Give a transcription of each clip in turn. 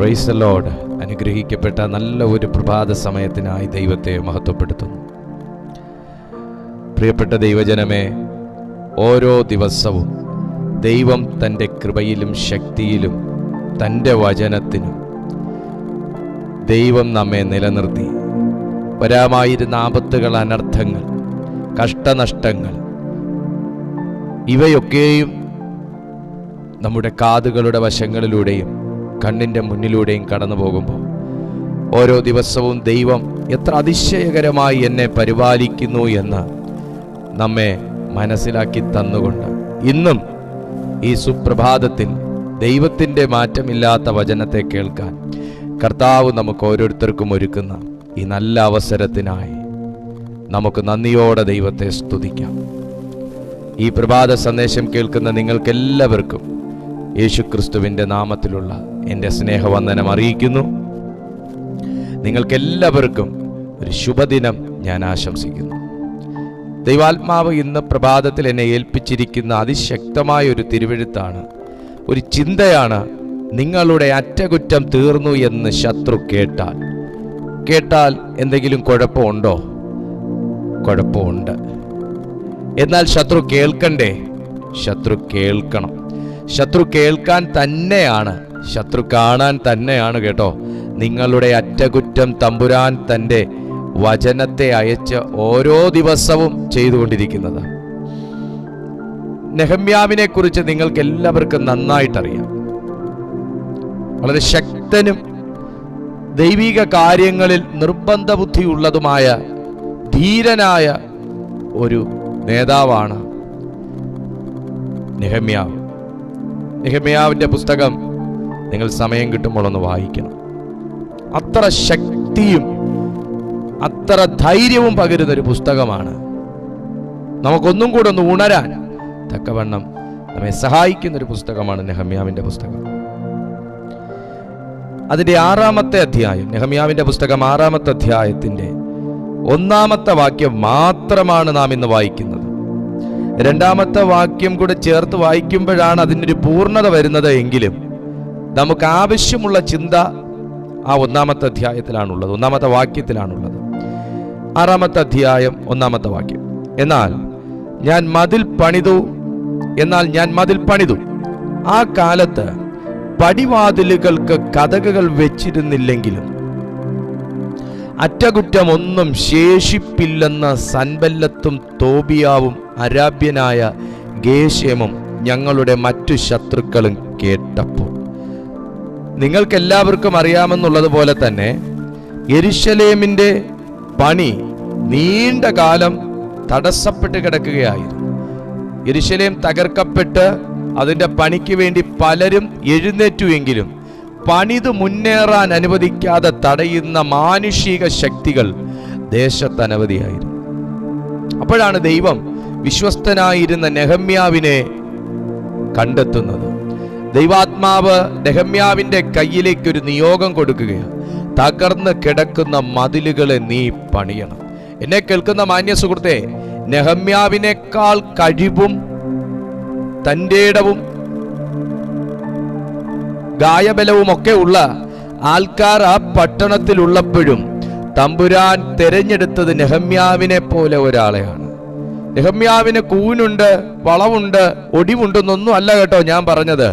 Price load അനുഗ്രഹിക്കപ്പെട്ട നല്ല ഒരു പ്രഭാത സമയത്തിനായി ദൈവത്തെ മഹത്വപ്പെടുത്തുന്നു. പ്രിയപ്പെട്ട ദൈവജനമേ ഓരോ ദിവസവും ദൈവം തന്റെ കൃപയിലും ശക്തിയിലും തന്റെ വചനത്തിനും ദൈവം നമ്മെ നിലനിർത്തി. വരാമായിരുന്ന ആപത്തുകൾ അനർത്ഥങ്ങൾ കഷ്ടനഷ്ടങ്ങൾ ഇവയൊക്കെയും നമ്മുടെ കാതുകളുടെ വശങ്ങളിലൂടെയും കണ്ണിന്റെ മുന്നിലൂടെയും കടന്നു പോകുമ്പോൾ ഓരോ ദിവസവും ദൈവം എത്ര അതിശയകരമായി എന്നെ പരിപാലിക്കുന്നു എന്ന് നമ്മെ മനസ്സിലാക്കി തന്നുകൊണ്ട് ഇന്നും ഈ സുപ്രഭാതത്തിൽ ദൈവത്തിന്റെ മാറ്റമില്ലാത്ത വചനത്തെ കേൾക്കാൻ കർത്താവ് നമുക്ക് ഓരോരുത്തർക്കും ഒരുക്കുന്ന ഈ നല്ല അവസരത്തിനായി നമുക്ക് നന്ദിയോടെ ദൈവത്തെ സ്തുതിക്കാം. ഈ പ്രഭാത സന്ദേശം കേൾക്കുന്ന നിങ്ങൾക്കെല്ലാവർക്കും യേശുക്രിസ്തുവിന്റെ നാമത്തിലുള്ള എന്റെ സ്നേഹവന്ദനം അറിയിക്കുന്നു. നിങ്ങൾക്കെല്ലാവർക്കും ഒരു ശുഭദിനം ഞാൻ ആശംസിക്കുന്നു. ദൈവാത്മാവ് ഇന്ന് പ്രഭാതത്തിൽ എന്നെ ഏൽപ്പിച്ചിരിക്കുന്ന അതിശക്തമായ ഒരു തിരുവെഴുത്താണ്. ഒരു ചിന്തയാണ് നിങ്ങളുടെ അറ്റകുറ്റം തീർന്നു എന്ന് ശത്രു കേട്ടാൽ. കേട്ടാൽ എന്തെങ്കിലും കുഴപ്പമുണ്ടോ? കുഴപ്പമുണ്ട്. എന്നാൽ ശത്രു കേൾക്കണ്ടേ? ശത്രു കേൾക്കണം. ശത്രു കേൾക്കാൻ തന്നെയാണ് ശത്രു കാണാൻ തന്നെയാണ് കേട്ടോ. നിങ്ങളുടെ അറ്റകുറ്റം തമ്പുരാൻ തന്റെ വചനത്തെ അയച്ച് ഓരോ ദിവസവും ചെയ്തുകൊണ്ടിരിക്കുന്നത്. നെഹമ്യാവിനെ കുറിച്ച് നിങ്ങൾക്ക് എല്ലാവർക്കും നന്നായിട്ടറിയാം. വളരെ ശക്തനും ദൈവിക കാര്യങ്ങളിൽ നിർബന്ധ ബുദ്ധിയുള്ളതുമായ ധീരനായ ഒരു നേതാവാണ് നെഹമ്യാവ്. നെഹമ്യാവിന്റെ പുസ്തകം നിങ്ങൾ സമയം കിട്ടുമ്പോൾ ഒന്ന് വായിക്കണം. അത്ര ശക്തിയും അത്ര ധൈര്യവും പകരുന്ന ഒരു പുസ്തകമാണ്. നമുക്കൊന്നും കൂടെ ഒന്ന് ഉണരാൻ തക്കവണ്ണം നമ്മെ സഹായിക്കുന്ന ഒരു പുസ്തകമാണ് നെഹമ്യാവിന്റെ പുസ്തകം. അതിന്റെ ആറാമത്തെ അധ്യായം നെഹമ്യാവിന്റെ പുസ്തകം ആറാമത്തെ അധ്യായത്തിന്റെ ഒന്നാമത്തെ വാക്യം മാത്രമാണ് നാം ഇന്ന് വായിക്കുന്നത്. രണ്ടാമത്തെ വാക്യം കൂടെ ചേർത്ത് വായിക്കുമ്പോഴാണ് ഒരു പൂർണത വരുന്നത് എങ്കിലും നമുക്ക് ആവശ്യമുള്ള ചിന്ത ആ ഒന്നാമത്തെ അധ്യായത്തിലാണുള്ളത് ഒന്നാമത്തെ വാക്യത്തിലാണുള്ളത്. ആറാമത്തെ അധ്യായം ഒന്നാമത്തെ വാക്യം. എന്നാൽ ഞാൻ മതിൽ പണിതു എന്നാൽ ഞാൻ മതിൽ പണിതു. ആ കാലത്ത് പടിവാതിലുകൾക്ക് കഥകൾ വെച്ചിരുന്നില്ലെങ്കിലും അറ്റകുറ്റം ഒന്നും ശേഷിപ്പില്ലെന്ന സൻബല്ലത്തും തോബിയാവും അരാബ്യനായ ഗേഷ്യമും ഞങ്ങളുടെ മറ്റു ശത്രുക്കളും കേട്ടപ്പോൾ. നിങ്ങൾക്കെല്ലാവർക്കും അറിയാമെന്നുള്ളതുപോലെ തന്നെ എരിശലേമിന്റെ പണി നീണ്ട കാലം തടസ്സപ്പെട്ട് കിടക്കുകയായിരുന്നു. എരിശലേം തകർക്കപ്പെട്ട് അതിന്റെ പണിക്ക് വേണ്ടി പലരും എഴുന്നേറ്റുവെങ്കിലും പണിത് മുന്നേറാൻ അനുവദിക്കാതെ തടയുന്ന മാനുഷിക ശക്തികൾ ദേശത്ത് അനവധിയായിരുന്നു. അപ്പോഴാണ് ദൈവം വിശ്വസ്തനായിരുന്ന നെഹമ്യാവിനെ കണ്ടെത്തുന്നത്. ദൈവാത്മാവ് നെഹമ്യാവിന്റെ കയ്യിലേക്ക് ഒരു നിയോഗം കൊടുക്കുകയാണ്. തകർന്ന് കിടക്കുന്ന മതിലുകളെ നീ പണിയണം. എന്നെ കേൾക്കുന്ന മാന്യ സുഹൃത്തെ നെഹമ്യാവിനേക്കാൾ കഴിവും തന്റെ ഇടവും ഗായബലവും ഒക്കെ ഉള്ള ആൾക്കാർ ആ പട്ടണത്തിലുള്ളപ്പോഴും തമ്പുരാൻ തെരഞ്ഞെടുത്തത് നെഹമ്യാവിനെ പോലെ ഒരാളെയാണ്. നെഹമ്യാവിന് കൂനുണ്ട് വളവുണ്ട് ഒടിവുണ്ടെന്നൊന്നും അല്ല കേട്ടോ ഞാൻ പറഞ്ഞത്.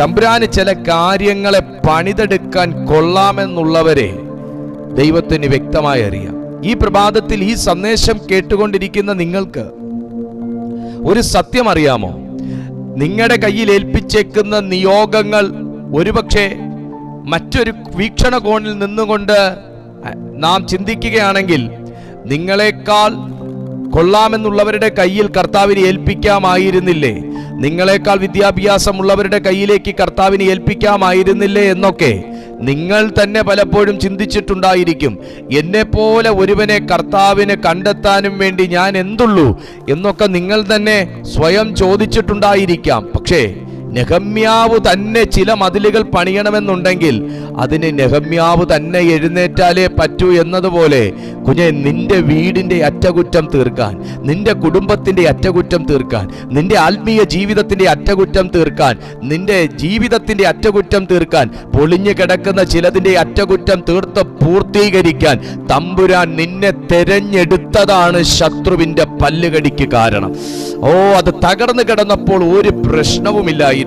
തമ്പുരാന് ചില കാര്യങ്ങളെ പണിതെടുക്കാൻ കൊള്ളാമെന്നുള്ളവരെ ദൈവത്തിന് വ്യക്തമായി അറിയാം. ഈ പ്രഭാതത്തിൽ ഈ സന്ദേശം കേട്ടുകൊണ്ടിരിക്കുന്ന നിങ്ങൾക്ക് ഒരു സത്യം അറിയാമോ? നിങ്ങളുടെ കയ്യിൽ ഏൽപ്പിച്ചേക്കുന്ന നിയോഗങ്ങൾ ഒരുപക്ഷെ മറ്റൊരു വീക്ഷണകോണിൽ നിന്നുകൊണ്ട് നാം ചിന്തിക്കുകയാണെങ്കിൽ നിങ്ങളെക്കാൾ കൊള്ളാമെന്നുള്ളവരുടെ കയ്യിൽ കർത്താവിനെ ഏൽപ്പിക്കാമായിരുന്നില്ലേ? നിങ്ങളെക്കാൾ വിദ്യാഭ്യാസമുള്ളവരുടെ കയ്യിലേക്ക് കർത്താവിനെ ഏൽപ്പിക്കാമായിരുന്നില്ലേ എന്നൊക്കെ നിങ്ങൾ തന്നെ പലപ്പോഴും ചിന്തിച്ചിട്ടുണ്ടായിരിക്കും. എന്നെപ്പോലെ ഒരുവനെ കർത്താവിനെ കണ്ടെത്താനും വേണ്ടി ഞാൻ എന്തുള്ളൂ എന്നൊക്കെ നിങ്ങൾ തന്നെ സ്വയം ചോദിച്ചിട്ടുണ്ടായിരിക്കാം. പക്ഷേ നെഹമ്യാവ് തന്നെ ചില മതിലുകൾ പണിയണമെന്നുണ്ടെങ്കിൽ അതിന് നെഹമ്യാവ് തന്നെ എഴുന്നേറ്റാലേ പറ്റൂ എന്നതുപോലെ കുഞ്ഞെ നിന്റെ വീടിന്റെ അറ്റകുറ്റം തീർക്കാൻ നിന്റെ കുടുംബത്തിന്റെ അറ്റകുറ്റം തീർക്കാൻ നിന്റെ ആത്മീയ ജീവിതത്തിന്റെ അറ്റകുറ്റം തീർക്കാൻ നിന്റെ ജീവിതത്തിന്റെ അറ്റകുറ്റം തീർക്കാൻ പൊളിഞ്ഞു കിടക്കുന്ന ചിലതിന്റെ അറ്റകുറ്റം തീർത്ത് പൂർത്തീകരിക്കാൻ തമ്പുരാൻ നിന്നെ തെരഞ്ഞെടുത്തതാണ് ശത്രുവിന്റെ പല്ലുകടിക്ക് കാരണം. ഓ അത് തകർന്നു കിടന്നപ്പോൾ ഒരു പ്രശ്നവുമില്ലായിരുന്നു.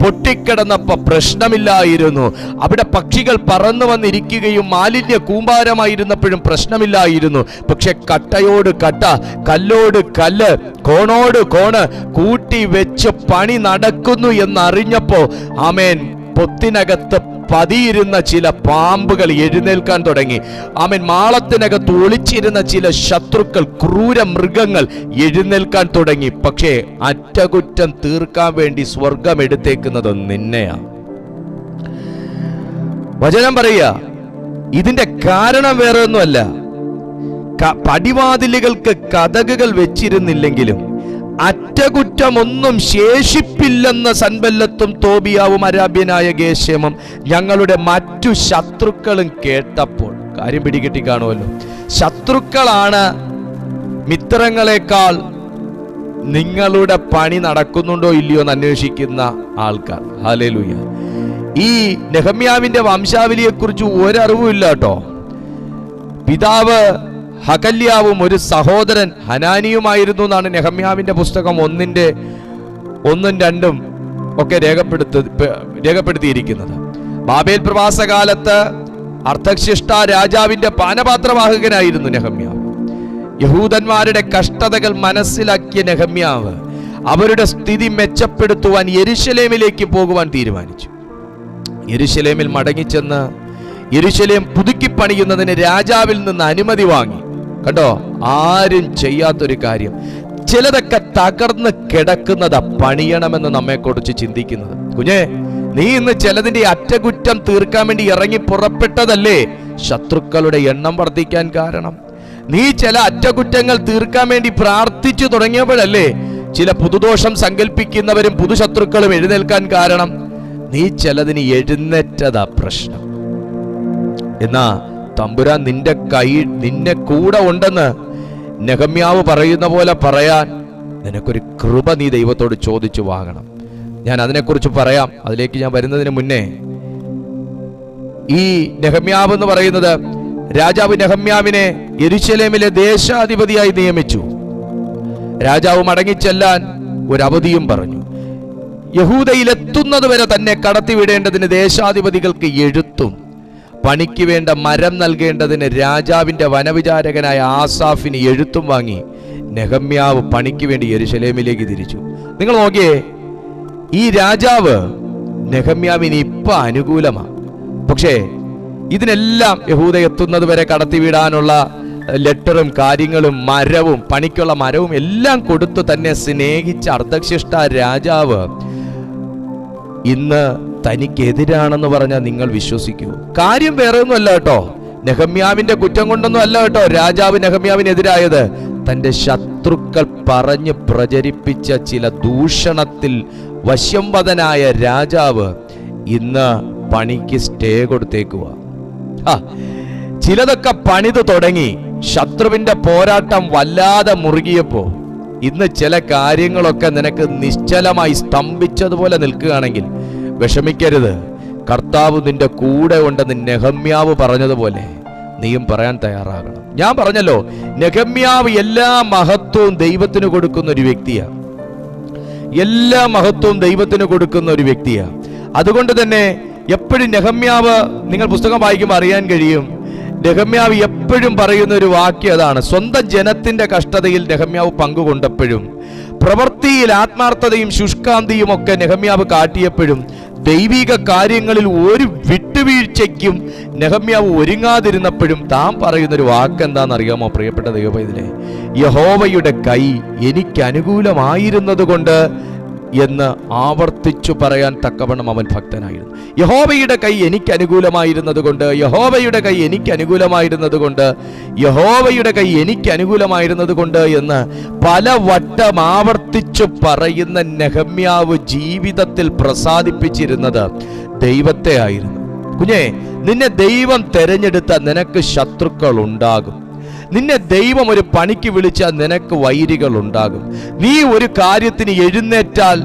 പൊട്ടിക്കിടന്നപ്പോ പ്രശ്നമില്ലായിരുന്നു. അവിടെ പക്ഷികൾ പറന്നു വന്നിരിക്കുകയും മാലിന്യ കൂമ്പാരമായിരുന്നപ്പോഴും പ്രശ്നമില്ലായിരുന്നു. പക്ഷെ കട്ടയോട് കട്ട കല്ലോട് കല്ല് കോണോട് കോണ് കൂട്ടി വെച്ച് പണി നടക്കുന്നു എന്നറിഞ്ഞപ്പോ ആമേൻ പൊത്തിനകത്ത് പതിയിരുന്ന ചില പാമ്പുകൾ എഴുന്നേൽക്കാൻ തുടങ്ങി. ആമൻ മാളത്തിനകത്ത് ഒളിച്ചിരുന്ന ചില ശത്രുക്കൾ ക്രൂര മൃഗങ്ങൾ എഴുന്നേൽക്കാൻ തുടങ്ങി. പക്ഷേ അറ്റകുറ്റം തീർക്കാൻ വേണ്ടി സ്വർഗം എടുത്തേക്കുന്നത് നിന്നെയാ വചനം പറയുക ഇതിന്റെ കാരണം വേറെ ഒന്നുമല്ല പടിവാതിലുകൾക്ക് കഥകുകൾ വെച്ചിരുന്നില്ലെങ്കിലും അറ്റകുറ്റമൊന്നും ശേഷിപ്പില്ലെന്ന സൻബല്ലത്തും തോബിയാവും അരാബ്യനായ ഗേശേമം ഞങ്ങളുടെ മറ്റു ശത്രുക്കളും കേട്ടപ്പോൾ. കാര്യം പിടികിട്ടി കാണുമല്ലോ. ശത്രുക്കളാണ് മിത്രങ്ങളെക്കാൾ നിങ്ങളുടെ പണി നടക്കുന്നുണ്ടോ ഇല്ലയോ എന്ന് അന്വേഷിക്കുന്ന ആൾക്കാർ. ഹാലേലൂയ ഈ നെഹമ്യാവിന്റെ വംശാവലിയെക്കുറിച്ച് ഒരറിവുമില്ല കേട്ടോ. പിതാവ് ഹകല്യാവും ഒരു സഹോദരൻ ഹനാനിയുമായിരുന്നു എന്നാണ് നെഹമ്യാവിന്റെ പുസ്തകം ഒന്നിന്റെ ഒന്നും രണ്ടും ഒക്കെ രേഖപ്പെടുത്ത രേഖപ്പെടുത്തിയിരിക്കുന്നത്. ബാബേൽ പ്രവാസകാലത്ത് അർത്ഥശിഷ്ട രാജാവിന്റെ പാനപാത്രവാഹകനായിരുന്നു നെഹമ്യാവ്. യഹൂദന്മാരുടെ കഷ്ടതകൾ മനസ്സിലാക്കിയ നെഹമ്യാവ് അവരുടെ സ്ഥിതി മെച്ചപ്പെടുത്തുവാൻ യെരുശലേമിലേക്ക് പോകുവാൻ തീരുമാനിച്ചു. യെരുശലേമിൽ മടങ്ങിച്ചെന്ന് യെരുശലേം പുതുക്കി പണിയുന്നതിന് രാജാവിൽ നിന്ന് അനുമതി വാങ്ങി. കണ്ടോ ആരും ചെയ്യാത്തൊരു കാര്യം. ചിലതൊക്കെ തകർന്ന് കിടക്കുന്നതാ പണിയണമെന്ന് നമ്മെക്കുറിച്ച് ചിന്തിക്കുന്നത്. കുഞ്ഞേ നീ ഇന്ന് ചിലതിന്റെ അറ്റകുറ്റം തീർക്കാൻ വേണ്ടി ഇറങ്ങി പുറപ്പെട്ടതല്ലേ? ശത്രുക്കളുടെ എണ്ണം വർദ്ധിക്കാൻ കാരണം. നീ ചില അറ്റകുറ്റങ്ങൾ തീർക്കാൻ വേണ്ടി പ്രാർത്ഥിച്ചു തുടങ്ങിയപ്പോഴല്ലേ ചില പുതുദോഷം സങ്കല്പിക്കുന്നവരും പുതുശത്രുക്കളും എഴുന്നേൽക്കാൻ കാരണം. നീ ചിലതിന് എഴുന്നേറ്റതാ പ്രശ്നം. എന്നാ തമ്പുരാൻ നിന്റെ കൈ നിന്നെ കൂടെ ഉണ്ടെന്ന് നെഹമ്യാവ് പറയുന്ന പോലെ പറയാൻ നിനക്കൊരു കൃപ നീ ദൈവത്തോട് ചോദിച്ചു വാങ്ങണം. ഞാൻ അതിനെക്കുറിച്ച് പറയാം. അതിലേക്ക് ഞാൻ വരുന്നതിന് മുന്നേ ഈ നെഹമ്യാവ് എന്ന് പറയുന്നത് രാജാവ് നെഹമ്യാവിനെ എരുശലേമിലെ ദേശാധിപതിയായി നിയമിച്ചു. രാജാവ് മടങ്ങിച്ചെല്ലാൻ ഒരു പറഞ്ഞു. യഹൂദയിൽ എത്തുന്നത് വരെ തന്നെ കടത്തിവിടേണ്ടതിന് ദേശാധിപതികൾക്ക് എഴുത്തും പണിക്ക് വേണ്ട മരം നൽകേണ്ടതിന് രാജാവിന്റെ വനവിചാരകനായ ആസാഫിന് എഴുത്തും വാങ്ങി നെഹമ്യാവ് പണിക്ക് വേണ്ടി യെരുശലേമിലേക്ക് തിരിച്ചു. നിങ്ങൾ നോക്കിയേ ഈ രാജാവ് നെഹമ്യാവിന് ഇപ്പൊ അനുകൂലമാണ് പക്ഷേ ഇതിനെല്ലാം യഹൂദ എത്തുന്നത് വരെ കടത്തിവിടാനുള്ള ലെറ്ററും കാര്യങ്ങളും മരവും പണിക്കുള്ള മരവും എല്ലാം കൊടുത്തു തന്നെ സ്നേഹിച്ച അർദ്ധശിഷ്ട രാജാവ് ഇന്ന് തനിക്കെതിരാണെന്ന് പറഞ്ഞാൽ നിങ്ങൾ വിശ്വസിക്കൂ. കാര്യം വേറെ ഒന്നുമല്ല കേട്ടോ. നെഹമ്യാവിന്റെ കുറ്റം കൊണ്ടൊന്നും അല്ല കേട്ടോ രാജാവ് നെഹമ്യാവിനെതിരായത്. തന്റെ ശത്രുക്കൾ പറഞ്ഞ് പ്രചരിപ്പിച്ച ചില ദൂഷണത്തിൽ വശംവദനായ രാജാവ് ഇന്ന് പണിക്ക് സ്റ്റേ കൊടുത്തേക്കുക ചിലതൊക്കെ പണിത് തുടങ്ങി ശത്രുവിന്റെ പോരാട്ടം വല്ലാതെ മുറുകിയപ്പോ ഇന്ന് ചില കാര്യങ്ങളൊക്കെ നിനക്ക് നിശ്ചലമായി സ്തംഭിച്ചതുപോലെ നിൽക്കുകയാണെങ്കിൽ വിഷമിക്കരുത്. കർത്താവ് നിന്റെ കൂടെ ഉണ്ടെന്ന് നെഹമ്യാവ് പറഞ്ഞതുപോലെ നീയും പറയാൻ തയ്യാറാകണം. ഞാൻ പറഞ്ഞല്ലോ നെഹമ്യാവ് എല്ലാ മഹത്വവും ദൈവത്തിന് കൊടുക്കുന്ന ഒരു വ്യക്തിയാണ് എല്ലാ മഹത്വവും ദൈവത്തിന് കൊടുക്കുന്ന ഒരു വ്യക്തിയാണ് അതുകൊണ്ട് തന്നെ എപ്പോഴും നെഹമ്യാവ് നിങ്ങൾ പുസ്തകം വായിക്കുമ്പോൾ അറിയാൻ കഴിയും നെഹമ്യാവ് എപ്പോഴും പറയുന്ന ഒരു വാക്യം അതാണ് സ്വന്തം ജനത്തിന്റെ കഷ്ടതയിൽ നെഹമ്യാവ് പങ്കുകൊണ്ടപ്പോഴും പ്രവൃത്തിയിൽ ആത്മാർത്ഥതയും ശുഷ്കാന്തിയും ഒക്കെ നെഹമ്യാവ് കാട്ടിയപ്പോഴും ദൈവിക കാര്യങ്ങളിൽ ഒരു വിട്ടുവീഴ്ചയ്ക്കും നെഹമ്യാവ് ഒരുങ്ങാതിരുന്നപ്പോഴും താൻ പറയുന്നൊരു വാക്ക് എന്താണെന്നറിയാമോ പ്രിയപ്പെട്ട ദൈവപൈതലെ? യഹോവയുടെ കൈ എനിക്ക് അനുകൂലമായിരുന്നത് കൊണ്ട് എന്ന് ആവർത്തിച്ചു പറയാൻ തക്കവണ്ണം അവൻ ഭക്തനായിരുന്നു. യഹോവയുടെ കൈ എനിക്ക് അനുകൂലമായിരുന്നത് കൊണ്ട് യഹോവയുടെ കൈ എനിക്ക് അനുകൂലമായിരുന്നത് കൊണ്ട് യഹോവയുടെ കൈ എനിക്ക് അനുകൂലമായിരുന്നത് കൊണ്ട് എന്ന് പല വട്ടം ആവർത്തിച്ചു പറയുന്ന നെഹമ്യാവ് ജീവിതത്തിൽ പ്രസാദിപ്പിച്ചിരുന്നത് ദൈവത്തെ ആയിരുന്നു. കുഞ്ഞേ നിന്നെ ദൈവം തെരഞ്ഞെടുത്ത നിനക്ക് ശത്രുക്കൾ ഉണ്ടാകും നിന്നെ ദൈവം ഒരു പണിക്ക് വിളിച്ചാൽ നിനക്ക് വൈരികൾ ഉണ്ടാകും നീ ഒരു കാര്യത്തിന് എഴുന്നേറ്റാൽ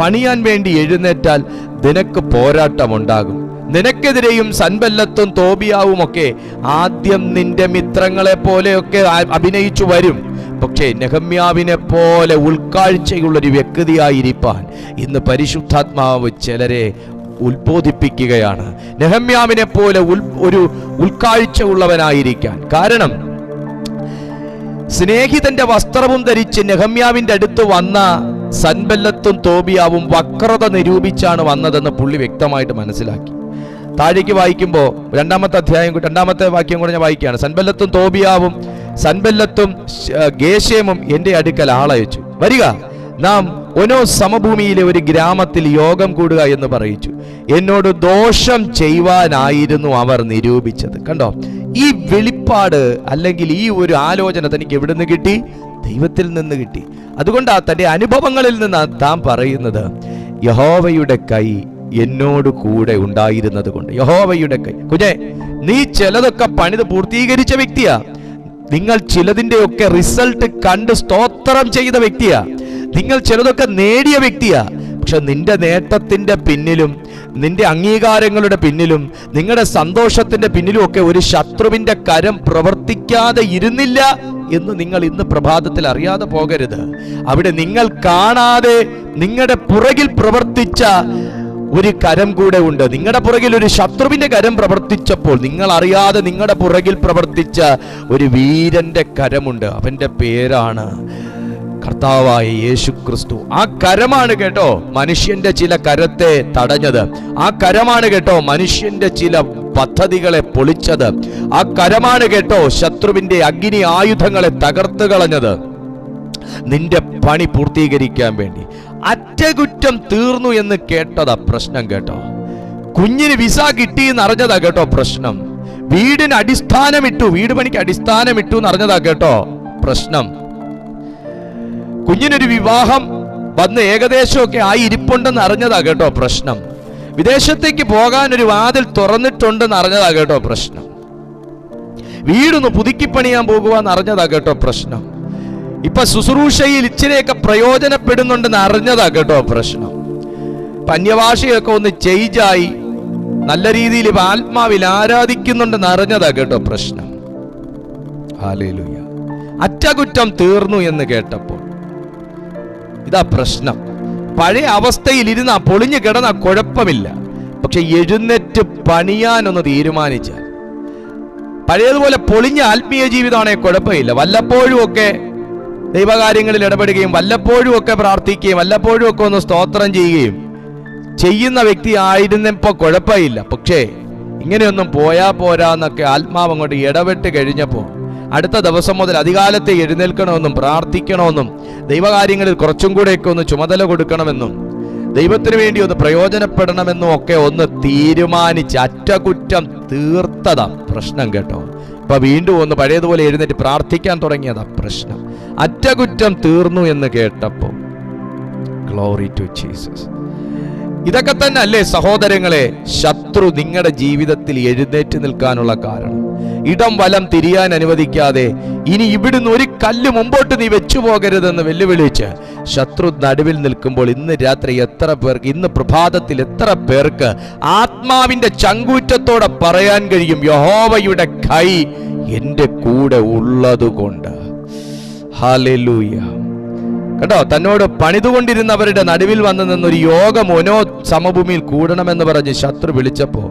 പണിയാൻ വേണ്ടി എഴുന്നേറ്റാൽ നിനക്ക് പോരാട്ടമുണ്ടാകും. നിനക്കെതിരെയും സൻബല്ലത്തും തോബിയാവും ഒക്കെ ആദ്യം നിന്റെ മിത്രങ്ങളെ പോലെയൊക്കെ അഭിനയിച്ചു വരും. പക്ഷേ നെഹമ്യാവിനെ പോലെ ഉൾക്കാഴ്ചയുള്ളൊരു വ്യക്തിയായിരിക്കാൻ ഇന്ന് പരിശുദ്ധാത്മാവ് ചിലരെ ഉത്ബോധിപ്പിക്കുകയാണ്. നെഹമ്യാവിനെ പോലെ ഒരു ഉൾക്കാഴ്ച ഉള്ളവനായിരിക്കാൻ കാരണം സ്നേഹിതന്റെ വസ്ത്രവും ധരിച്ച് നെഹമ്യാവിന്റെ അടുത്ത് വന്ന സൻബല്ലത്തും തോബിയാവും വക്രത നിരൂപിച്ചാണ് വന്നതെന്ന് പുള്ളി വ്യക്തമായിട്ട് മനസ്സിലാക്കി. താഴേക്ക് വായിക്കുമ്പോൾ രണ്ടാമത്തെ അധ്യായം രണ്ടാമത്തെ വാക്യം കൂടെ ഞാൻ വായിക്കുകയാണ്. സൻബല്ലത്തും തോബിയാവും സൻബല്ലത്തും ഗേശേമും എന്റെ അടുക്കൽ ആളയച്ചു. വരിക. നാം ഒനോ സമഭൂമിയിലെ ഒരു ഗ്രാമത്തിൽ യോഗം കൂടുക എന്ന് പറയിച്ചു. എന്നോട് ദോഷം ചെയ്യുവാനായിരുന്നു അവർ നിരൂപിച്ചത്. കണ്ടോ? ഈ വെളിപ്പാട് അല്ലെങ്കിൽ ഈ ഒരു ആലോചന തനിക്ക് എവിടെ നിന്ന് കിട്ടി? ദൈവത്തിൽ നിന്ന് കിട്ടി. അതുകൊണ്ടാ തന്റെ അനുഭവങ്ങളിൽ നിന്ന് താൻ പറയുന്നത് യഹോവയുടെ കൈ എന്നോട് കൂടെ ഉണ്ടായിരുന്നത് കൊണ്ട്. യഹോവയുടെ കൈ. കുഞ്ഞെ നീ ചിലതൊക്കെ പണിത് പൂർത്തീകരിച്ച വ്യക്തിയാ. നിങ്ങൾ ചിലതിന്റെയൊക്കെ റിസൾട്ട് കണ്ട് സ്തോത്രം ചെയ്ത വ്യക്തിയാ. നിങ്ങൾ ചിലതൊക്കെ നേടിയ വ്യക്തിയാ. പക്ഷെ നിന്റെ നേട്ടത്തിന്റെ പിന്നിലും നിന്റെ അംഗീകാരങ്ങളുടെ പിന്നിലും നിങ്ങളുടെ സന്തോഷത്തിന്റെ പിന്നിലും ഒക്കെ ഒരു ശത്രുവിന്റെ കരം പ്രവർത്തിക്കാതെ ഇരുന്നില്ല എന്ന് നിങ്ങൾ ഇന്ന് പ്രഭാതത്തിൽ അറിയാതെ പോകരുത്. അവിടെ നിങ്ങൾ കാണാതെ നിങ്ങളുടെ പുറകിൽ പ്രവർത്തിച്ച ഒരു കരം കൂടെ ഉണ്ട്. നിങ്ങളുടെ പുറകിൽ ഒരു ശത്രുവിന്റെ കരം പ്രവർത്തിച്ചപ്പോൾ നിങ്ങൾ അറിയാതെ നിങ്ങളുടെ പുറകിൽ പ്രവർത്തിച്ച ഒരു വീരന്റെ കരമുണ്ട്. അവന്റെ പേരാണ് കർത്താവായ യേശു ക്രിസ്തു ആ കരമാണ് കേട്ടോ മനുഷ്യന്റെ ചില കരത്തെ തടഞ്ഞത്. ആ കരമാണ് കേട്ടോ മനുഷ്യന്റെ ചില പദ്ധതികളെ പൊളിച്ചത്. ആ കരമാണ് കേട്ടോ ശത്രുവിന്റെ അഗ്നി ആയുധങ്ങളെ തകർത്ത് കളഞ്ഞത്. നിന്റെ പണി പൂർത്തീകരിക്കാൻ വേണ്ടി. അറ്റകുറ്റം തീർന്നു എന്ന് കേട്ടതാ പ്രശ്നം കേട്ടോ. കുഞ്ഞിന് വിസ കിട്ടി എന്ന് അറിഞ്ഞതാ കേട്ടോ പ്രശ്നം. വീടിന് അടിസ്ഥാനമിട്ടു വീട് പണിക്ക് അടിസ്ഥാനമിട്ടു എന്ന് അറിഞ്ഞതാ കേട്ടോ പ്രശ്നം. കുഞ്ഞിനൊരു വിവാഹം വന്ന് ഏകദേശമൊക്കെ ആയി ഇരിപ്പുണ്ടെന്ന് അറിഞ്ഞതാ കേട്ടോ പ്രശ്നം. വിദേശത്തേക്ക് പോകാൻ ഒരു വാതിൽ തുറന്നിട്ടുണ്ടെന്ന് അറിഞ്ഞതാ കേട്ടോ പ്രശ്നം. വീടൊന്ന് പുതുക്കിപ്പണിയാൻ പോകുവാന്ന് അറിഞ്ഞതാ കേട്ടോ പ്രശ്നം. ഇപ്പൊ ശുശ്രൂഷയിൽ ഇച്ചിരിയൊക്കെ പ്രയോജനപ്പെടുന്നുണ്ടെന്ന് അറിഞ്ഞതാ കേട്ടോ പ്രശ്നം. പന്യഭാഷയൊക്കെ ഒന്ന് ചേഞ്ചായി നല്ല രീതിയിൽ ഇപ്പൊ ആത്മാവിൽ ആരാധിക്കുന്നുണ്ടെന്ന് അറിഞ്ഞതാ കേട്ടോ പ്രശ്നം. അറ്റകുറ്റം തീർന്നു എന്ന് കേട്ടപ്പോൾ. ഇതാ പ്രശ്നം. പഴയ അവസ്ഥയിൽ ഇരുന്ന പൊളിഞ്ഞു കിടന്ന കുഴപ്പമില്ല. പക്ഷെ എഴുന്നേറ്റ് പണിയാനൊന്ന് തീരുമാനിച്ച. പഴയതുപോലെ പൊളിഞ്ഞ ആത്മീയ ജീവിതമാണെങ്കിൽ കുഴപ്പമില്ല. വല്ലപ്പോഴും ഒക്കെ ദൈവകാര്യങ്ങളിൽ ഇടപെടുകയും വല്ലപ്പോഴും ഒക്കെ പ്രാർത്ഥിക്കുകയും വല്ലപ്പോഴും ഒക്കെ ഒന്ന് സ്തോത്രം ചെയ്യുകയും ചെയ്യുന്ന വ്യക്തി ആയിരുന്നപ്പോൾ കുഴപ്പമില്ല. പക്ഷേ ഇങ്ങനെയൊന്നും പോയാ പോരാന്നൊക്കെ ആത്മാവ് അങ്ങോട്ട് ഇടപെട്ട് കഴിഞ്ഞപ്പോൾ അടുത്ത ദിവസം മുതൽ അധികാലത്തെ എഴുന്നേൽക്കണമെന്നും പ്രാർത്ഥിക്കണമെന്നും ദൈവകാര്യങ്ങളിൽ കുറച്ചും കൂടെയൊക്കെ ഒന്ന് ചുമതല കൊടുക്കണമെന്നും ദൈവത്തിന് വേണ്ടി ഒന്ന് പ്രയോജനപ്പെടണമെന്നും ഒക്കെ ഒന്ന് തീരുമാനിച്ച് അറ്റകുറ്റം തീർത്തതാ പ്രശ്നം കേട്ടോ. ഇപ്പൊ വീണ്ടും ഒന്ന് പഴയതുപോലെ എഴുന്നേറ്റ് പ്രാർത്ഥിക്കാൻ തുടങ്ങിയതാ പ്രശ്നം. അറ്റകുറ്റം തീർന്നു എന്ന് കേട്ടപ്പോൾ. ഗ്ലോറി ടു ജീസസ് ഇതൊക്കെ തന്നെ അല്ലേ സഹോദരങ്ങളെ ശത്രു നിങ്ങളുടെ ജീവിതത്തിൽ എഴുന്നേറ്റ് നിൽക്കാനുള്ള കാരണം. ഇടം വലം തിരിയാൻ അനുവദിക്കാതെ ഇനി ഇവിടുന്ന് ഒരു കല്ല് മുമ്പോട്ട് നീ വെച്ചു പോകരുതെന്ന് വെല്ലുവിളിച്ച് ശത്രു നടുവിൽ നിൽക്കുമ്പോൾ ഇന്ന് രാത്രി എത്ര പേർക്ക് ഇന്ന് പ്രഭാതത്തിൽ എത്ര പേർക്ക് ആത്മാവിന്റെ ചങ്കൂറ്റത്തോടെ പറയാൻ കഴിയും യഹോവയുടെ കൈ എന്റെ കൂടെ ഉള്ളതുകൊണ്ട്. ഹാലൂയ്യ കേട്ടോ തന്നോട് പണിതുകൊണ്ടിരുന്നവരുടെ നടുവിൽ വന്നു നിന്നൊരു യോഗം ഒനോ സമഭൂമിയിൽ കൂടണമെന്ന് പറഞ്ഞ് ശത്രു വിളിച്ചപ്പോൾ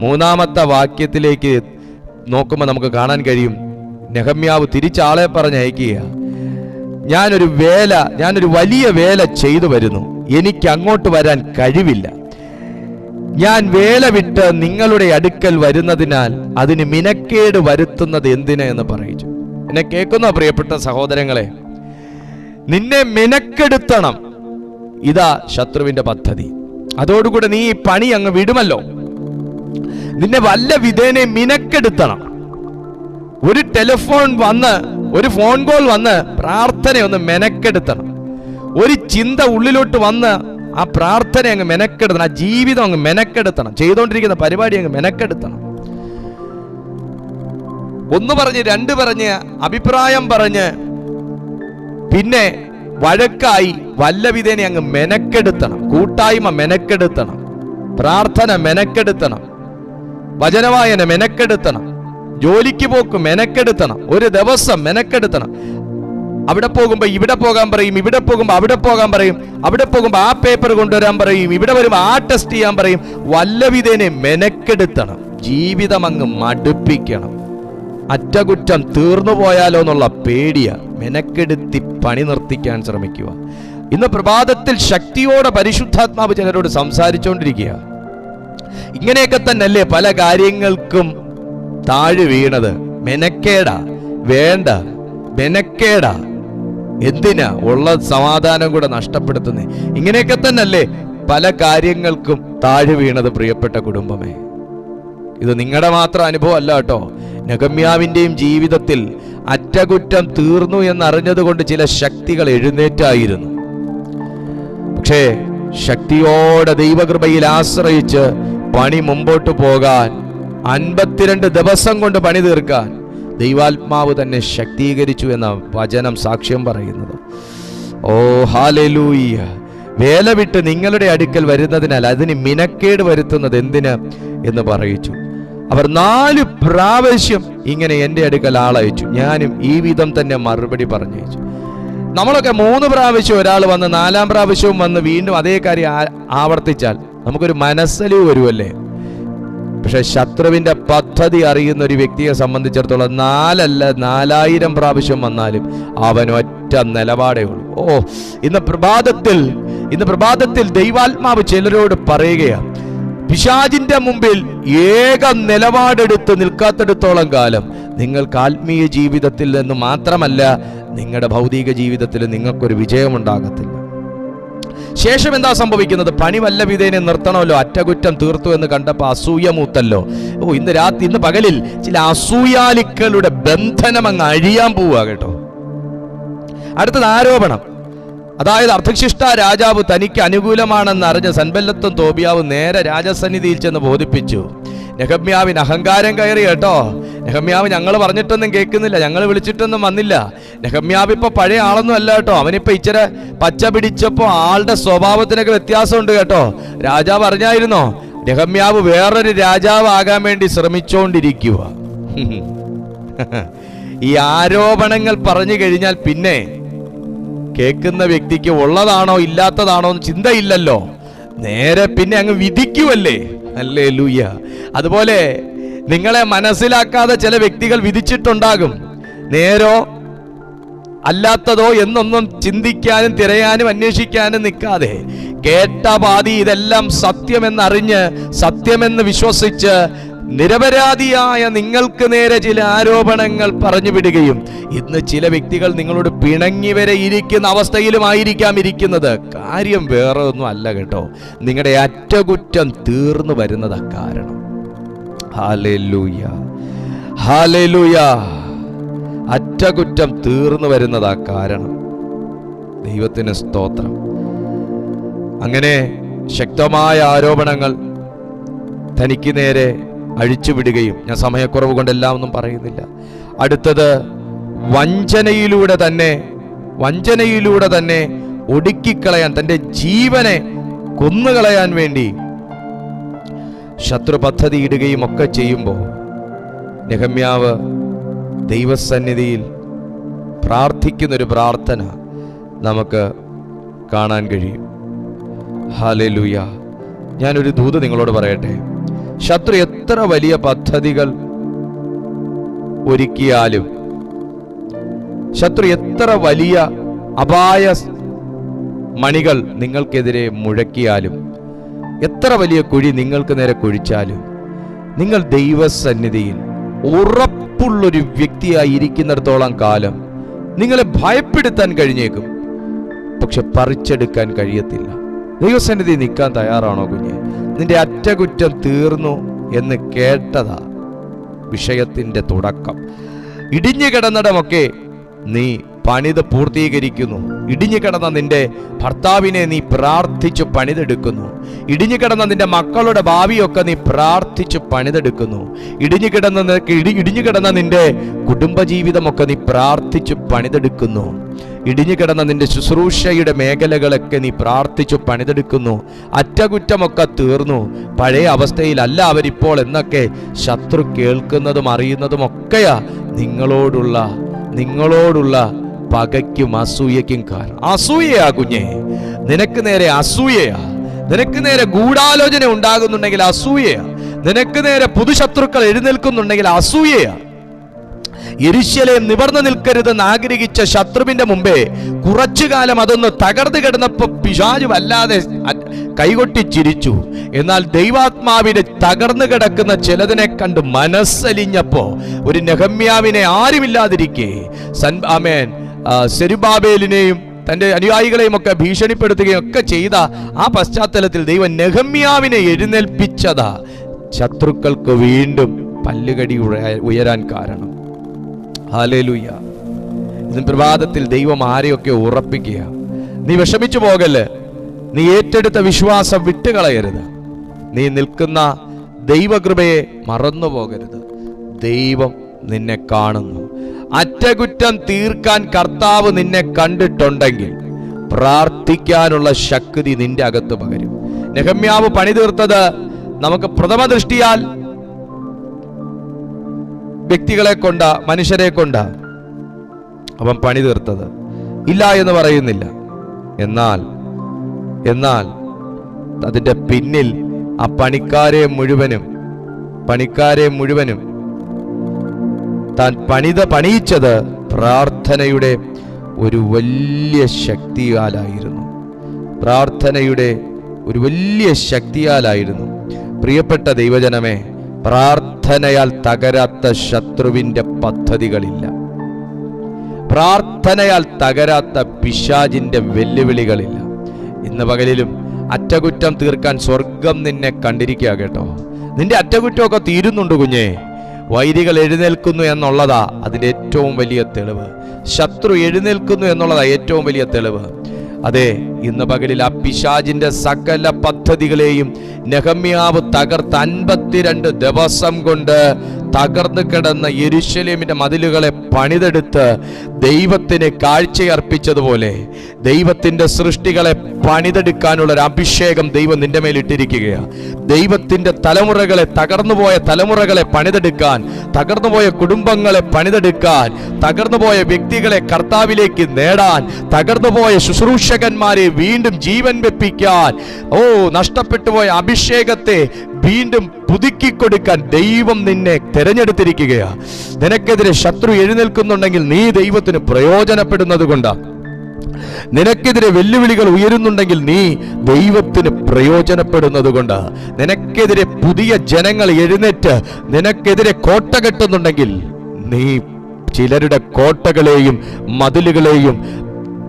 മൂന്നാമത്തെ വാക്യത്തിലേക്ക് നോക്കുമ്പോൾ നമുക്ക് കാണാൻ കഴിയും. നെഹമ്യാവ് തിരിച്ചാളെ പറഞ്ഞയക്കുക ഞാനൊരു വേല ഞാനൊരു വലിയ വേല ചെയ്തു വരുന്നു. എനിക്ക് അങ്ങോട്ട് വരാൻ കഴിവില്ല. ഞാൻ വേല വിട്ട് നിങ്ങളുടെ അടുക്കൽ വരുന്നതിനാൽ അതിന് മിനക്കേട് വരുത്തുന്നത് എന്തിനു എന്ന് പറയിച്ചു. എന്നെ കേൾക്കുന്ന പ്രിയപ്പെട്ട സഹോദരങ്ങളെ? നിന്നെ മിനക്കെടുത്തണം. ഇതാ ശത്രുവിന്റെ പദ്ധതി. അതോടുകൂടെ നീ ഈ പണി അങ്ങ് വിടുമല്ലോ. നിന്നെ വല്ല വിധേനെ മിനക്കെടുത്തണം. ഒരു ടെലിഫോൺ വന്ന് ഒരു ഫോൺ കോൾ വന്ന് പ്രാർത്ഥന ഒന്ന് മെനക്കെടുത്തണം. ഒരു ചിന്ത ഉള്ളിലോട്ട് വന്ന് ആ പ്രാർത്ഥന അങ്ങ് മെനക്കെടുത്തണം. ആ ജീവിതം അങ്ങ് മെനക്കെടുത്തണം. ചെയ്തുകൊണ്ടിരിക്കുന്ന പരിപാടി അങ്ങ് മെനക്കെടുത്തണം. ഒന്ന് പറഞ്ഞ് രണ്ട് പറഞ്ഞ് അഭിപ്രായം പറഞ്ഞ് പിന്നെ വഴക്കായി വല്ലവിധേനെ അങ്ങ് മെനക്കെടുത്തണം. കൂട്ടായ്മ മെനക്കെടുത്തണം. പ്രാർത്ഥന മെനക്കെടുത്തണം. വചനവായന മെനക്കെടുത്തണം. ജോലിക്ക് പോക്ക് മെനക്കെടുത്തണം. ഒരു ദിവസം മെനക്കെടുത്തണം. അവിടെ പോകുമ്പോൾ ഇവിടെ പോകാൻ പറയും ഇവിടെ പോകുമ്പോൾ അവിടെ പോകാൻ പറയും അവിടെ പോകുമ്പോൾ ആ പേപ്പർ കൊണ്ടുവരാൻ പറയും ഇവിടെ വരുമ്പോൾ ആ ടെസ്റ്റ് ചെയ്യാൻ പറയും. വല്ലവിധേനെ മെനക്കെടുത്തണം. ജീവിതം അങ്ങ് മടുപ്പിക്കണം. അറ്റകുറ്റം തീർന്നു പോയാലോ എന്നുള്ള പേടിയ മെനക്കെടുത്തി പണി നിർത്തിക്കാൻ ശ്രമിക്കുക. ഇന്ന് പ്രഭാതത്തിൽ ശക്തിയോടെ പരിശുദ്ധാത്മാവ് ചിലരോട് സംസാരിച്ചുകൊണ്ടിരിക്കുക ഇങ്ങനെയൊക്കെ തന്നെയല്ലേ പല കാര്യങ്ങൾക്കും താഴ് വീണത്. മെനക്കേടാ വേണ്ട മെനക്കേടാ. എന്തിനാ ഉള്ള സമാധാനം കൂടെ നഷ്ടപ്പെടുത്തുന്നേ? ഇങ്ങനെയൊക്കെ തന്നെയല്ലേ പല കാര്യങ്ങൾക്കും താഴ് വീണത് പ്രിയപ്പെട്ട കുടുംബമേ. ഇത് നിങ്ങളുടെ മാത്രം അനുഭവം അല്ല കേട്ടോ. നഗമ്യാവിന്റെയും ജീവിതത്തിൽ അറ്റകുറ്റം തീർന്നു എന്നറിഞ്ഞതുകൊണ്ട് ചില ശക്തികൾ എഴുന്നേറ്റായിരുന്നു. പക്ഷേ ശക്തിയോടെ ദൈവകൃപയിൽ ആശ്രയിച്ച് പണി മുമ്പോട്ട് പോകാൻ അൻപത്തിരണ്ട് ദിവസം കൊണ്ട് പണി തീർക്കാൻ ദൈവാത്മാവ് തന്നെ ശക്തീകരിച്ചു എന്ന വചനം സാക്ഷ്യം പറയുന്നത്. ഓ ഹാലലൂയ്യ വേല വിട്ട് നിങ്ങളുടെ അടുക്കൽ വരുന്നതിനാൽ അതിന് മിനക്കേട് വരുത്തുന്നത് എന്തിന് എന്ന് പറയിച്ചു. അവർ നാല് പ്രാവശ്യം ഇങ്ങനെ എന്റെ അടുക്കൽ ആളയച്ചു. ഞാനും ഈ വിധം തന്നെ മറുപടി പറഞ്ഞയച്ചു. നമ്മളൊക്കെ മൂന്ന് പ്രാവശ്യം ഒരാൾ വന്ന് നാലാം പ്രാവശ്യവും വന്ന് വീണ്ടും അതേ കാര്യം ആവർത്തിച്ചാൽ നമുക്കൊരു മനസ്സലിവ് വരുമല്ലേ പക്ഷെ ശത്രുവിന്റെ പദ്ധതി അറിയുന്ന ഒരു വ്യക്തിയെ സംബന്ധിച്ചിടത്തോളം നാലല്ല നാലായിരം പ്രാവശ്യം വന്നാലും അവൻ ഒറ്റ നിലപാടേ ഉള്ളൂ. ഓ ഇന്ന് പ്രഭാതത്തിൽ ഇന്ന് പ്രഭാതത്തിൽ ദൈവാത്മാവ് ചിലരോട് പറയുകയാണ് പിശാജിന്റെ മുമ്പിൽ ഏക നിലപാടെടുത്ത് നിൽക്കാത്തടത്തോളം കാലം നിങ്ങൾക്ക് ആത്മീയ ജീവിതത്തിൽ നിന്ന് മാത്രമല്ല നിങ്ങളുടെ ഭൗതിക ജീവിതത്തിൽ നിങ്ങൾക്കൊരു വിജയമുണ്ടാകത്തില്ല. ശേഷം എന്താ സംഭവിക്കുന്നത്? പണി വല്ല വിധേനെ നിർത്തണമല്ലോ അറ്റകുറ്റം തീർത്തു എന്ന് കണ്ടപ്പോൾ അസൂയ മൂത്തല്ലോ. ഓ ഇന്ന് രാത്രി ഇന്ന് പകലിൽ ചില അസൂയാലിക്കളുടെ ബന്ധനം അങ്ങ് അഴിയാൻ പോവുക കേട്ടോ. അടുത്തത് ആരോപണം. അതായത് അർത്ഥശിഷ്ട രാജാവ് തനിക്ക് അനുകൂലമാണെന്ന് അറിഞ്ഞ സൻബല്ലത്തും തോബിയാവ് നേരെ രാജസന്നിധിയിൽ ചെന്ന് ബോധിപ്പിച്ചു. നെഹമ്യാവിന് അഹങ്കാരം കയറി കേട്ടോ. നെഹമ്യാവ് ഞങ്ങൾ പറഞ്ഞിട്ടൊന്നും കേൾക്കുന്നില്ല ഞങ്ങൾ വിളിച്ചിട്ടൊന്നും വന്നില്ല. നെഹമ്യാവ് ഇപ്പൊ പഴയ ആളൊന്നും അല്ല കേട്ടോ. അവനിപ്പോ ഇച്ചിരി പച്ച പിടിച്ചപ്പോ ആളുടെ സ്വഭാവത്തിനൊക്കെ വ്യത്യാസമുണ്ട് കേട്ടോ. രാജാവ് അറിഞ്ഞായിരുന്നോ? നെഹമ്യാവ് വേറൊരു രാജാവ് ആകാൻ വേണ്ടി ശ്രമിച്ചുകൊണ്ടിരിക്കുക ഈ ആരോപണങ്ങൾ പറഞ്ഞു കഴിഞ്ഞാൽ പിന്നെ കേൾക്കുന്ന വ്യക്തിക്ക് ഉള്ളതാണോ ഇല്ലാത്തതാണോ എന്ന് ചിന്തയില്ലല്ലോ. നേരെ പിന്നെ അങ്ങ് വിധിക്കുമല്ലേ അല്ലേ ലൂയ അതുപോലെ നിങ്ങളെ മനസ്സിലാക്കാതെ ചില വ്യക്തികൾ വിധിച്ചിട്ടുണ്ടാകും. നേരോ അല്ലാത്തതോ എന്നൊന്നും ചിന്തിക്കാനും തിരയാനും അന്വേഷിക്കാനും നിൽക്കാതെ. കേട്ട പാതി ഇതെല്ലാം സത്യമെന്നറിഞ്ഞ് സത്യമെന്ന് വിശ്വസിച്ച് നിരപരാധിയായ നിങ്ങൾക്ക് നേരെ ചില ആരോപണങ്ങൾ പറഞ്ഞു വിടുകയും ഇന്ന് ചില വ്യക്തികൾ നിങ്ങളോട് പിണങ്ങി വരെ ഇരിക്കുന്ന അവസ്ഥയിലുമായിരിക്കാം ഇരിക്കുന്നത്. കാര്യം വേറെ ഒന്നും അല്ല കേട്ടോ. നിങ്ങളുടെ അറ്റകുറ്റം തീർന്നു വരുന്നത് കാരണം. ഹാലൂയ ഹാലൂയ അറ്റകുറ്റം തീർന്നു വരുന്നതാ കാരണം. ദൈവത്തിന് സ്തോത്രം. അങ്ങനെ ശക്തമായ ആരോപണങ്ങൾ തനിക്ക് നേരെ അഴിച്ചുവിടുകയും ഞാൻ സമയക്കുറവ് കൊണ്ടെല്ലാം ഒന്നും പറയുന്നില്ല. അടുത്തത് വഞ്ചനയിലൂടെ തന്നെ വഞ്ചനയിലൂടെ തന്നെ ഒടുക്കിക്കളയാൻ തന്റെ ജീവനെ കൊന്നുകളയാൻ വേണ്ടി ശത്രു പദ്ധതി ഇടുകയും ഒക്കെ ചെയ്യുമ്പോൾ നെഹമ്യാവ് ദൈവസന്നിധിയിൽ പ്രാർത്ഥിക്കുന്നൊരു പ്രാർത്ഥന നമുക്ക് കാണാൻ കഴിയും. ഹാലലൂയ ഞാനൊരു ദൂത് നിങ്ങളോട് പറയട്ടെ. ശത്രു എത്ര വലിയ പദ്ധതികൾ ഒരുക്കിയാലും ശത്രു എത്ര വലിയ അപായ മണികൾ നിങ്ങൾക്കെതിരെ മുഴക്കിയാലും എത്ര വലിയ കുഴി നിങ്ങൾക്ക് നേരെ കുഴിച്ചാലും നിങ്ങൾ ദൈവസന്നിധിയിൽ ഉറപ്പുള്ളൊരു വ്യക്തിയായി ഇരിക്കുന്നിടത്തോളം കാലം നിങ്ങളെ ഭയപ്പെടുത്താൻ കഴിഞ്ഞേക്കും. പക്ഷെ പറിച്ചെടുക്കാൻ കഴിയത്തില്ല. ദൈവസന്നിധി നിൽക്കാൻ തയ്യാറാണോ കുഞ്ഞ്? നിന്റെ അറ്റകുറ്റം തീർന്നു എന്ന് കേട്ടതാ വിഷയത്തിന്റെ തുടക്കം. ഇടിഞ്ഞു കിടന്നിടമൊക്കെ നീ പണിത് പൂർത്തീകരിക്കുന്നു. ഇടിഞ്ഞു കിടന്ന നിന്റെ ഭർത്താവിനെ നീ പ്രാർത്ഥിച്ചു പണിതെടുക്കുന്നു. ഇടിഞ്ഞു കിടന്ന നിന്റെ മക്കളുടെ ഭാവിയൊക്കെ നീ പ്രാർത്ഥിച്ചു പണിതെടുക്കുന്നു. ഇടിഞ്ഞു കിടന്ന ഇടി ഇടിഞ്ഞു കിടന്ന നിന്റെ കുടുംബജീവിതമൊക്കെ നീ പ്രാർത്ഥിച്ചു പണിതെടുക്കുന്നു. ഇടിഞ്ഞു കിടന്ന നിന്റെ ശുശ്രൂഷയുടെ മേഖലകളൊക്കെ നീ പ്രാർത്ഥിച്ചു പണിതെടുക്കുന്നു. അറ്റകുറ്റമൊക്കെ തീർന്നു. പഴയ അവസ്ഥയിലല്ല അവരിപ്പോൾ എന്നൊക്കെ ശത്രു കേൾക്കുന്നതും അറിയുന്നതും ഒക്കെയാ നിങ്ങളോടുള്ള നിങ്ങളോടുള്ള പകയ്ക്കും അസൂയയ്ക്കും കാരണം. അസൂയയാ കുഞ്ഞേ. നിനക്ക് നേരെ അസൂയയാ. നിനക്ക് നേരെ ഗൂഢാലോചന ഉണ്ടാകുന്നുണ്ടെങ്കിൽ അസൂയയാ. നിനക്ക് നേരെ പുതുശത്രുക്കൾ എഴുന്നേൽക്കുന്നുണ്ടെങ്കിൽ അസൂയയാ. യെരുശലേം നിവർന്നു നിൽക്കരുതെന്ന് ആഗ്രഹിച്ച ശത്രുവിന്റെ മുമ്പേ കുറച്ചു കാലം അതൊന്ന് തകർന്നു കിടന്നപ്പോ പിശാചു വല്ലാതെ കൈകൊട്ടി ചിരിച്ചു. എന്നാൽ ദൈവാത്മാവിനെ തകർന്നു കിടക്കുന്ന ചിലതിനെ കണ്ട് മനസ്സലിഞ്ഞപ്പോ ഒരു നെഹമ്യാവിനെ ആരുമില്ലാതിരിക്കെ. സൻ ആമേൻ. സെരുബാബേലിനെയും തന്റെ അനുയായികളെയും ഒക്കെ ഭീഷണിപ്പെടുത്തുകയും ഒക്കെ ചെയ്ത ആ പശ്ചാത്തലത്തിൽ ദൈവം നെഹമ്യാവിനെ എഴുന്നേൽപ്പിച്ചതാ. ശത്രുക്കൾക്ക് വീണ്ടും പല്ലുകടി ഉയരാൻ കാരണം. ഹാലേലൂയ. ഇന്ന് പ്രഭാതത്തിൽ ദൈവം ആരെയൊക്കെ ഉറപ്പിക്കുക? നീ വിഷമിച്ചു പോകല്ലേ? നീ ഏറ്റെടുത്ത വിശ്വാസം വിട്ടുകളയരുത്. നീ നിൽക്കുന്ന ദൈവകൃപയെ മറന്നു പോകരുത് ദൈവം നിന്നെ കാണുന്നു. അറ്റകുറ്റം തീർക്കാൻ കർത്താവ് നിന്നെ കണ്ടിട്ടുണ്ടെങ്കിൽ പ്രാർത്ഥിക്കാനുള്ള ശക്തി നിന്റെ അകത്ത് പകരും. നെഹമ്യാവ് പണി തീർത്തത് നമുക്ക് പ്രഥമ ദൃഷ്ടിയാൽ വ്യക്തികളെ കൊണ്ട മനുഷ്യരെ കൊണ്ട അവൻ പണി തീർത്തത്. ഇല്ല എന്ന് പറയുന്നില്ല. എന്നാൽ എന്നാൽ അതിന്റെ പിന്നിൽ ആ പണിക്കാരെ മുഴുവനും പണിക്കാരെ മുഴുവനും താൻ പണിത പണിയിച്ചത് പ്രാർത്ഥനയുടെ ഒരു വലിയ ശക്തിയാലായിരുന്നു. പ്രാർത്ഥനയുടെ ഒരു വലിയ ശക്തിയാലായിരുന്നു. പ്രിയപ്പെട്ട ദൈവജനമേ പ്രാർത്ഥനയാൽ തകരാത്ത ശത്രുവിന്റെ പദ്ധതികളില്ല. പ്രാർത്ഥനയാൽ തകരാത്ത പിശാജിന്റെ വെല്ലുവിളികളില്ല. ഇന്ന് പകലിലും അറ്റകുറ്റം തീർക്കാൻ സ്വർഗം നിന്നെ കണ്ടിരിക്കുക കേട്ടോ. നിന്റെ അറ്റകുറ്റമൊക്കെ തീരുന്നുണ്ട് കുഞ്ഞേ. വൈരികൾ എഴുന്നേൽക്കുന്നു എന്നുള്ളതാ അതിന്റെ ഏറ്റവും വലിയ തെളിവ്. ശത്രു എഴുന്നേൽക്കുന്നു എന്നുള്ളതാ ഏറ്റവും വലിയ തെളിവ്. അതെ ഇന്ന് പകലിൽ ആ പിശാജിന്റെ സകല പദ്ധതികളെയും നെഹമ്യാവ് തകർത്ത് അൻപത്തിരണ്ട് ദിവസം കൊണ്ട് തകർന്നു കിടന്ന യരിശലേമിന്റെ മതിലുകളെ പണിതെടുത്ത് ദൈവത്തിന് കാഴ്ചയർപ്പിച്ചതുപോലെ ദൈവത്തിന്റെ സൃഷ്ടികളെ പണിതെടുക്കാനുള്ള ഒരു അഭിഷേകം ദൈവം നിന്റെ മേലിട്ടിരിക്കുകയാണ് ദൈവത്തിന്റെ തലമുറകളെ തകർന്നുപോയ തലമുറകളെ പണിതെടുക്കാൻ തകർന്നുപോയ കുടുംബങ്ങളെ പണിതെടുക്കാൻ തകർന്നുപോയ വ്യക്തികളെ കർത്താവിലേക്ക് നേടാൻ തകർന്നുപോയ ശുശ്രൂഷകന്മാരെ വീണ്ടും ജീവൻ വെപ്പിക്കാൻ ഓ നഷ്ടപ്പെട്ടുപോയ അഭിഷേകത്തെ വീണ്ടും പുതുക്കി കൊടുക്കാൻ ദൈവം നിന്നെ തിരഞ്ഞെടുത്തിരിക്കുകയാ. നിനക്കെതിരെ ശത്രു എഴുന്നേൽക്കുന്നുണ്ടെങ്കിൽ നീ ദൈവത്തിന് പ്രയോജനപ്പെടുന്നത് കൊണ്ടാ. നിനക്കെതിരെ വെല്ലുവിളികൾ ഉയരുന്നുണ്ടെങ്കിൽ നീ ദൈവത്തിന് പ്രയോജനപ്പെടുന്നത് കൊണ്ട്. നിനക്കെതിരെ പുതിയ ജനങ്ങൾ എഴുന്നേറ്റ് നിനക്കെതിരെ കോട്ട കെട്ടുന്നുണ്ടെങ്കിൽ നീ ചിലരുടെ കോട്ടകളെയും മതിലുകളെയും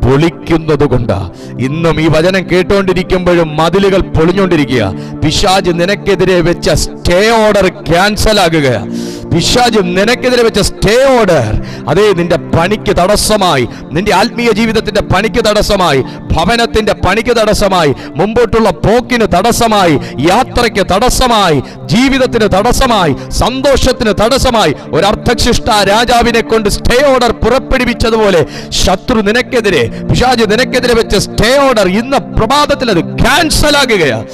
പൊളിക്കുന്നത് കൊണ്ട് ഇന്നും ഈ വചനം കേട്ടുകൊണ്ടിരിക്കുമ്പോഴും മതിലുകൾ പൊളിഞ്ഞുകൊണ്ടിരിക്കുക പിശാജ് നിനക്കെതിരെ വെച്ച സ്റ്റേ ഓർഡർ ക്യാൻസൽ ആകുക. പിശാജ് നിനക്കെതിരെ വെച്ച സ്റ്റേ ഓർഡർ. അതേ നിന്റെ പണിക്ക് തടസ്സമായി. നിന്റെ ആത്മീയ ജീവിതത്തിന്റെ പണിക്ക് തടസ്സമായി. ഭവനത്തിന്റെ പണിക്ക് തടസ്സമായി മുമ്പോട്ടുള്ള പോക്കിന് തടസ്സമായി യാത്രയ്ക്ക് തടസ്സമായി ജീവിതത്തിന് തടസ്സമായി സന്തോഷത്തിന് തടസ്സമായി ഒരു അർത്ഥശിഷ്ട രാജാവിനെ കൊണ്ട് സ്റ്റേ ഓർഡർ പുറപ്പെടുവിച്ചതുപോലെ ശത്രു നിനക്കെതിരെ പിശാജ് നിനക്കെതിരെ വെച്ച സ്റ്റേ ഓർഡർ ഇന്ന് പ്രഭാതത്തിൽ അത് ക്യാൻസൽ ആകുകയാണ്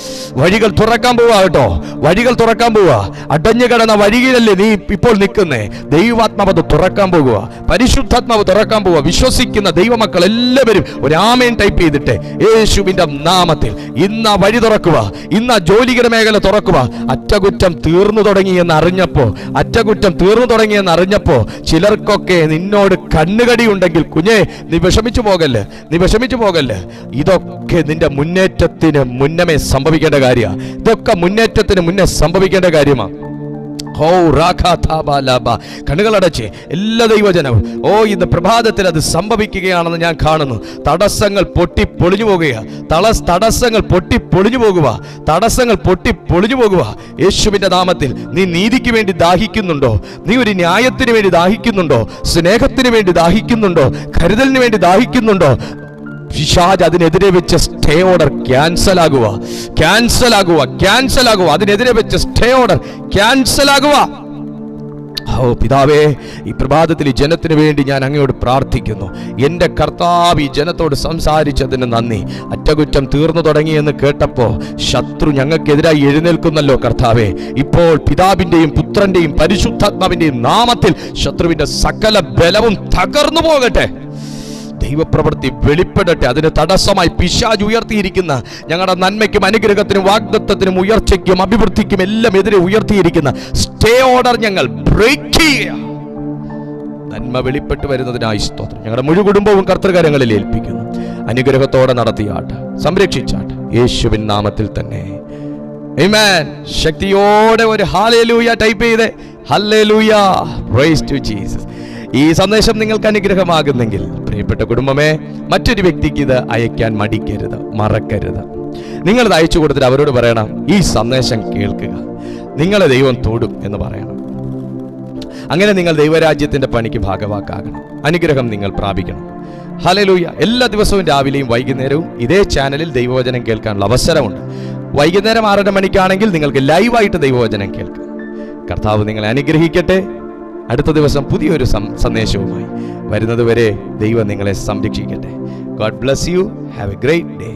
വഴികൾ തുറക്കാൻ പോവാ കേട്ടോ. വഴികൾ തുറക്കാൻ പോവുക അടഞ്ഞു കിടന്ന വഴിയിലല്ലേ നീ ഇപ്പോൾ നിൽക്കുന്നേ. ദൈവാത്മാവ് തുറക്കാൻ പോകുക പരിശുദ്ധാത്മാവ് തുറക്കാൻ പോവുക. വിശ്വസിക്കുന്ന ദൈവമക്കൾ എല്ലാവരും ഒരു ആമേൻ ടൈപ്പ് ചെയ്തിട്ട്. യേശുവിന്റെ നാമത്തിൽ ഇന്ന് വഴി തുറക്കുക. ഇന്ന് ജോലികര മേഖല തുറക്കുക. അറ്റകുറ്റം തീർന്നു തുടങ്ങി എന്ന് അറിഞ്ഞപ്പോ അറ്റകുറ്റം തീർന്നു തുടങ്ങി എന്ന് അറിഞ്ഞപ്പോ ചിലർക്കൊക്കെ നിന്നോട് കണ്ണുകടി ഉണ്ടെങ്കിൽ കുഞ്ഞേ നീ വിഷമിച്ചു പോകല്ലേ? നീ വിഷമിച്ചു പോകല്ലേ? ഇതൊക്കെ നിന്റെ മുന്നേറ്റത്തിന് മുന്നമേ സംഭവിക്കേണ്ട കാര്യമാണ് ഇതൊക്കെ മുന്നേറ്റത്തിന് മുന്നേ സംഭവിക്കേണ്ട കാര്യമാണ്. കണ്ണുകളടച്ച് എല്ലാ ദൈവജനവും. ഓ ഇന്ന് പ്രഭാതത്തിൽ അത് സംഭവിക്കുകയാണെന്ന് ഞാൻ കാണുന്നു. തടസ്സങ്ങൾ പൊട്ടി പൊളിഞ്ഞു പോകുക. തടസ്സങ്ങൾ പൊട്ടി പൊളിഞ്ഞു പോകുക. തടസ്സങ്ങൾ പൊട്ടി പൊളിഞ്ഞു പോകുക. യേശുവിന്റെ നാമത്തിൽ നീ നീതിക്ക് വേണ്ടി ദാഹിക്കുന്നുണ്ടോ? നീ ഒരു ന്യായത്തിന് വേണ്ടി ദാഹിക്കുന്നുണ്ടോ? സ്നേഹത്തിന് വേണ്ടി ദാഹിക്കുന്നുണ്ടോ? കരുതലിന് വേണ്ടി ദാഹിക്കുന്നുണ്ടോ? പിശാജ് അതിനെതിരെ വെച്ച സ്റ്റേ ഓർഡർ ക്യാൻസൽ ആകുക. ക്യാൻസൽ ആകുക ക്യാൻസൽ ആകുക. അതിനെതിരെ വെച്ച സ്റ്റേ ഓർഡർ ക്യാൻസൽ ആകുക. ഓ പിതാവേ ഈ പ്രഭാതത്തിൽ ഈ ജനത്തിന് വേണ്ടി ഞാൻ അങ്ങയോട് പ്രാർത്ഥിക്കുന്നു. എന്റെ കർത്താവ് ഈ ജനത്തോട് സംസാരിച്ചതിന് നന്ദി. അറ്റകുറ്റം തീർന്നു തുടങ്ങിയെന്ന് കേട്ടപ്പോൾ ശത്രു ഞങ്ങൾക്കെതിരായി എഴുന്നേൽക്കുന്നല്ലോ കർത്താവേ. ഇപ്പോൾ പിതാവിന്റെയും പുത്രന്റെയും പരിശുദ്ധാത്മാവിന്റെയും നാമത്തിൽ ശത്രുവിന്റെ സകല ബലവും തകർന്നു പോകട്ടെ. ദൈവപ്രവൃത്തി വെളിപ്പെടട്ടെ. അതിന് തടസ്സമായി പിശാജ് ഉയർത്തിയിരിക്കുന്ന ഞങ്ങളുടെ നന്മയ്ക്കും അനുഗ്രഹത്തിനും വാഗ്ദത്വത്തിനും ഉയർച്ചയ്ക്കും അഭിവൃദ്ധിക്കും എല്ലാം എതിരെ ഉയർത്തിയിരിക്കുന്ന സ്റ്റേ ഓർഡർ ഞങ്ങൾ ബ്രേക്ക് ചെയ്യുക. നന്മ വെളിപ്പെട്ട് വരുന്നതിനായി സ്തോത്രം. ഞങ്ങളുടെ മുഴു കുടുംബവും കർത്തൃകാരങ്ങളിൽ ഏൽപ്പിക്കുന്നു. അനുഗ്രഹത്തോടെ നടത്തിയാട്ട് സംരക്ഷിച്ചാട്ട് യേശുവിൻ നാമത്തിൽ തന്നെ. ശക്തിയോടെ ഒരു ഹാലേലൂയ ടൈപ്പ് ചെയ്ത്. ഹല്ലേലൂയ ടു ജീസസ് ഈ സന്ദേശം നിങ്ങൾക്ക് അനുഗ്രഹമാകുന്നെങ്കിൽ പ്രിയപ്പെട്ട കുടുംബമേ മറ്റൊരു വ്യക്തിക്ക് ഇത് അയക്കാൻ മടിക്കരുത് മറക്കരുത്. നിങ്ങളിത് അയച്ചു കൊടുത്തിട്ട് അവരോട് പറയണം ഈ സന്ദേശം കേൾക്കുക. നിങ്ങളെ ദൈവം തൊടും എന്ന് പറയണം. അങ്ങനെ നിങ്ങൾ ദൈവരാജ്യത്തിന്റെ പണിക്ക് ഭാഗവാക്കാകണം. അനുഗ്രഹം നിങ്ങൾ പ്രാപിക്കണം. ഹലലൂയ എല്ലാ ദിവസവും രാവിലെയും വൈകുന്നേരവും ഇതേ ചാനലിൽ ദൈവവചനം കേൾക്കാനുള്ള അവസരമുണ്ട്. വൈകുന്നേരം ആറര മണിക്കാണെങ്കിൽ നിങ്ങൾക്ക് ലൈവായിട്ട് ദൈവവചനം കേൾക്കാം. കർത്താവ് നിങ്ങളെ അനുഗ്രഹിക്കട്ടെ. അടുത്ത ദിവസം പുതിയൊരു സന്ദേശവുമായി വരുന്നതുവരെ ദൈവം നിങ്ങളെ സംരക്ഷിക്കട്ടെ. God bless you have a great day